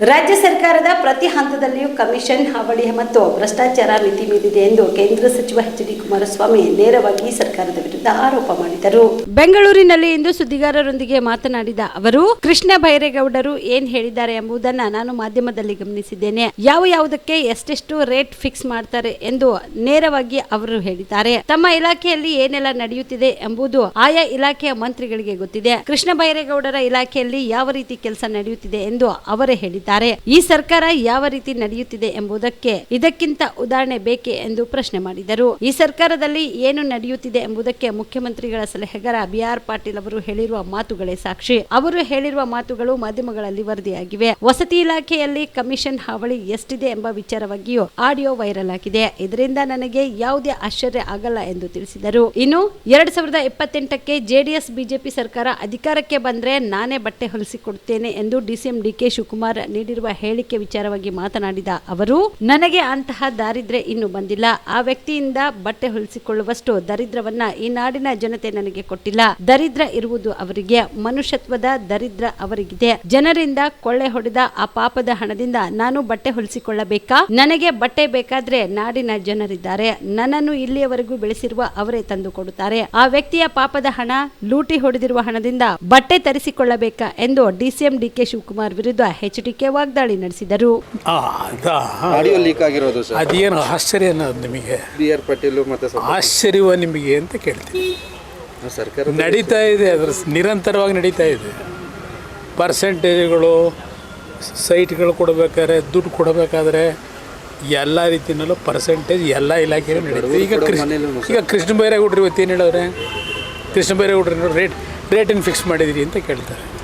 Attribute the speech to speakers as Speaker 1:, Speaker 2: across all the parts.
Speaker 1: ರಾಜ್ಯ ಸರ್ಕಾರದ ಪ್ರತಿ ಹಂತದಲ್ಲಿಯೂ ಕಮಿಷನ್, ಹಾವಳಿ ಮತ್ತು ಭ್ರಷ್ಟಾಚಾರ ಮಿತಿ ಮೀರಿದೆ ಎಂದು ಕೇಂದ್ರ ಸಚಿವ ಎಚ್ ಡಿ ಕುಮಾರಸ್ವಾಮಿ ನೇರವಾಗಿ ಸರ್ಕಾರದ ವಿರುದ್ಧ ಆರೋಪ ಮಾಡಿದರು. ಬೆಂಗಳೂರಿನಲ್ಲಿ ಇಂದು ಸುದ್ದಿಗಾರರೊಂದಿಗೆ ಮಾತನಾಡಿದ ಅವರು, ಕೃಷ್ಣ ಬೈರೇಗೌಡರು ಏನ್ ಹೇಳಿದ್ದಾರೆ ಎಂಬುದನ್ನ ನಾನು ಮಾಧ್ಯಮದಲ್ಲಿ ಗಮನಿಸಿದ್ದೇನೆ. ಯಾವ ಯಾವುದಕ್ಕೆ ಎಷ್ಟೆಷ್ಟು ರೇಟ್ ಫಿಕ್ಸ್ ಮಾಡ್ತಾರೆ ಎಂದು ನೇರವಾಗಿ ಅವರು ಹೇಳಿದ್ದಾರೆ. ತಮ್ಮ ಇಲಾಖೆಯಲ್ಲಿ ಏನೆಲ್ಲ ನಡೆಯುತ್ತಿದೆ ಎಂಬುದು ಆಯಾ ಇಲಾಖೆಯ ಮಂತ್ರಿಗಳಿಗೆ ಗೊತ್ತಿದೆ. ಕೃಷ್ಣ ಬೈರೇಗೌಡರ ಇಲಾಖೆಯಲ್ಲಿ ಯಾವ ರೀತಿ ಕೆಲಸ ನಡೆಯುತ್ತಿದೆ ಎಂದು ಅವರೇ ಹೇಳಿದ್ದಾರೆ. ಈ ಸರ್ಕಾರ ಯಾವ ರೀತಿ ನಡೆಯುತ್ತಿದೆ ಎಂಬುದಕ್ಕೆ ಇದಕ್ಕಿಂತ ಉದಾಹರಣೆ ಬೇಕೆ ಎಂದು ಪ್ರಶ್ನೆ ಮಾಡಿದರು. ಈ ಸರ್ಕಾರದಲ್ಲಿ ಏನು ನಡೆಯುತ್ತಿದೆ ಎಂಬುದಕ್ಕೆ ಮುಖ್ಯಮಂತ್ರಿಗಳ ಸಲಹೆಗಾರ ಬಿ ಆರ್ ಪಾಟೀಲ್ ಅವರು ಹೇಳಿರುವ ಮಾತುಗಳೇ ಸಾಕ್ಷಿ. ಅವರು ಹೇಳಿರುವ ಮಾತುಗಳು ಮಾಧ್ಯಮಗಳಲ್ಲಿ ವರದಿಯಾಗಿವೆ. ವಸತಿ ಇಲಾಖೆಯಲ್ಲಿ ಕಮಿಷನ್ ಹಾವಳಿ ಎಷ್ಟಿದೆ ಎಂಬ ವಿಚಾರವಾಗಿಯೂ ಆಡಿಯೋ ವೈರಲ್ ಆಗಿದೆ. ಇದರಿಂದ ನನಗೆ ಯಾವುದೇ ಆಶ್ಚರ್ಯ ಆಗಲ್ಲ ಎಂದು ತಿಳಿಸಿದರು. ಇನ್ನು ಎರಡ್ ಸಾವಿರದ ಇಪ್ಪತ್ತೆಂಟಕ್ಕೆ ಜೆಡಿಎಸ್, ಬಿಜೆಪಿ ಸರ್ಕಾರ ಅಧಿಕಾರಕ್ಕೆ ಬಂದ್ರೆ ನಾನೇ ಬಟ್ಟೆ ಹೊಲಿಸಿಕೊಡ್ತೇನೆ ಎಂದು ಡಿಸಿಎಂ ಡಿಕೆ ಶಿವಕುಮಾರ್ ನೀಡಿರುವ ಹೇಳಿಕೆ ವಿಚಾರವಾಗಿ ಮಾತನಾಡಿದ ಅವರು, ನನಗೆ ಅಂತಹ ದಾರಿದ್ರ್ಯ ಇನ್ನು ಬಂದಿಲ್ಲ. ಆ ವ್ಯಕ್ತಿಯಿಂದ ಬಟ್ಟೆ ಹೊಲಿಸಿಕೊಳ್ಳುವಷ್ಟು ದರಿದ್ರವನ್ನ ಈ ನಾಡಿನ ಜನತೆ ನನಗೆ ಕೊಟ್ಟಿಲ್ಲ. ದರಿದ್ರ ಇರುವುದು ಅವರಿಗೆ, ಮನುಷ್ಯತ್ವದ ದರಿದ್ರ ಅವರಿಗಿದೆ. ಜನರಿಂದ ಕೊಳ್ಳೆ ಹೊಡೆದ ಆ ಪಾಪದ ಹಣದಿಂದ ನಾನು ಬಟ್ಟೆ ಹೊಲಿಸಿಕೊಳ್ಳಬೇಕಾ? ನನಗೆ ಬಟ್ಟೆ ಬೇಕಾದ್ರೆ ನಾಡಿನ ಜನರಿದ್ದಾರೆ. ನನ್ನನ್ನು ಇಲ್ಲಿಯವರೆಗೂ ಬೆಳೆಸಿರುವ ಅವರೇ ತಂದು ಕೊಡುತ್ತಾರೆ. ಆ ವ್ಯಕ್ತಿಯ ಪಾಪದ ಹಣ, ಲೂಟಿ ಹೊಡೆದಿರುವ ಹಣದಿಂದ ಬಟ್ಟೆ ತರಿಸಿಕೊಳ್ಳಬೇಕಾ? ಎಂದು ಡಿಸಿಎಂ ಡಿಕೆ ಶಿವಕುಮಾರ್ ವಿರುದ್ಧ ಎಚ್ಡಿಕೆ ವಾಗ್ದಾಳಿ ನಡೆಸಿದರು.
Speaker 2: ಆ,
Speaker 3: ಆಡಿಯೋ ಲೀಕ್ ಆಗಿರೋದು ಸರ್.
Speaker 2: ಅದೇನು ಆಶ್ಚರ್ಯ ಅನ್ನೋದು ನಿಮಗೆ?
Speaker 3: ಬಿ ಆರ್ ಪಟೇಲ್ ಮತ್ತೆ ಸ್ವಲ್ಪ
Speaker 2: ಆಶ್ಚರ್ಯವ ನಿಮಗೆ ಅಂತ ಕೇಳ್ತೀನಿ.
Speaker 3: ಸರ್ಕಾರ
Speaker 2: ನಡೀತಾ ಇದೆ ಅದ್ರ ನಿರಂತರವಾಗಿ ನಡೀತಾ ಇದೆ. ಪರ್ಸೆಂಟೇಜ್ಗಳು ಸೈಟ್ಗಳು ಕೊಡಬೇಕಾದ್ರೆ ದುಡ್ಡು ಕೊಡಬೇಕಾದ್ರೆ ಎಲ್ಲ ರೀತಿಯಲ್ಲೂ ಪರ್ಸೆಂಟೇಜ್ ಎಲ್ಲ ಇಲಾಖೆಯಲ್ಲೂ ನಡೀತದೆ. ಈಗ ಕೃಷ್ಣ ಈಗ ಕೃಷ್ಣ ಬೈರೇಗೌಡ್ರು ಇವತ್ತು ಏನು ಹೇಳವ್ರೆ ಕೃಷ್ಣ ಬೈರೇಗೌಡ್ರು ರೇಟ್ ರೇಟನ್ನು ಫಿಕ್ಸ್ ಮಾಡಿದಿರಿ ಅಂತ ಕೇಳ್ತಾರೆ.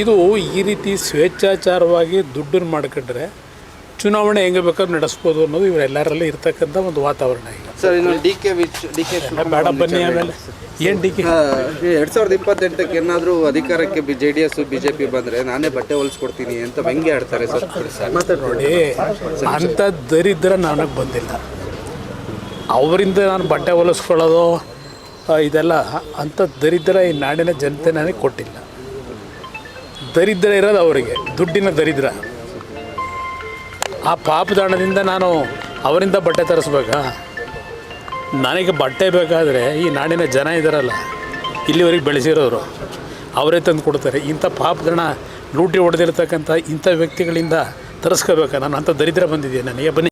Speaker 2: ಇದು ಈ ರೀತಿ ಸ್ವೇಚ್ಛಾಚಾರವಾಗಿ ದುಡ್ಡನ್ನು ಮಾಡ್ಕೊಂಡ್ರೆ ಚುನಾವಣೆ ಹೆಂಗೆ ಬೇಕಾದ್ರೂ ನಡೆಸ್ಬೋದು ಅನ್ನೋದು ಇವರೆಲ್ಲರಲ್ಲಿ ಇರ್ತಕ್ಕಂಥ ಒಂದು ವಾತಾವರಣ ಈಗ.
Speaker 3: ಸರ್ ಇನ್ನು D K which D K
Speaker 2: ಬೇಡ ಬನ್ನಿ ಆಮೇಲೆ. ಏನು ಡಿ ಕೆ?
Speaker 3: ಎರಡು ಸಾವಿರದ ಇಪ್ಪತ್ತೆಂಟಕ್ಕೆ ಏನಾದರೂ ಅಧಿಕಾರಕ್ಕೆ B J D S B J P ಬಂದರೆ ನಾನೇ ಬಟ್ಟೆ ಹೊಲಿಸ್ಕೊಡ್ತೀನಿ ಅಂತ ವ್ಯಂಗ್ಯ ಆಡ್ತಾರೆ ಸರ್.
Speaker 2: ನೋಡಿ ಅಂಥ ದರಿದ್ರ ನನಗೆ ಬಂದಿಲ್ಲ. ಅವರಿಂದ ನಾನು ಬಟ್ಟೆ ಹೊಲಿಸ್ಕೊಳ್ಳೋದು ಇದೆಲ್ಲ ಅಂಥ ದರಿದ್ರ ಈ ನಾಡಿನ ಜನತೆ ನನಗೆ ಕೊಟ್ಟಿಲ್ಲ. ದರಿದ್ರ ಇರೋದು ಅವರಿಗೆ. ದುಡ್ಡಿನ ದರಿದ್ರ. ಆ ಪಾಪದಾಣದಿಂದ ನಾನು ಅವರಿಂದ ಬಟ್ಟೆ ತರಿಸ್ಬೇಕಾ? ನನಗೆ ಬಟ್ಟೆ ಬೇಕಾದರೆ ಈ ನಾಡಿನ ಜನ ಇದ್ದಾರಲ್ಲ ಇಲ್ಲಿವರೆಗೆ ಬೆಳೆಸಿರೋರು, ಅವರೇ ತಂದು ಕೊಡ್ತಾರೆ. ಇಂಥ ಪಾಪದಣ ಲೂಟಿ ಹೊಡೆದಿರ್ತಕ್ಕಂಥ ಇಂಥ ವ್ಯಕ್ತಿಗಳಿಂದ ತರಿಸ್ಕೋಬೇಕಾ? ನಾನು ಅಂಥ ದರಿದ್ರ ಬಂದಿದ್ದೀನಿ. ನನಗೆ ಬನ್ನಿ.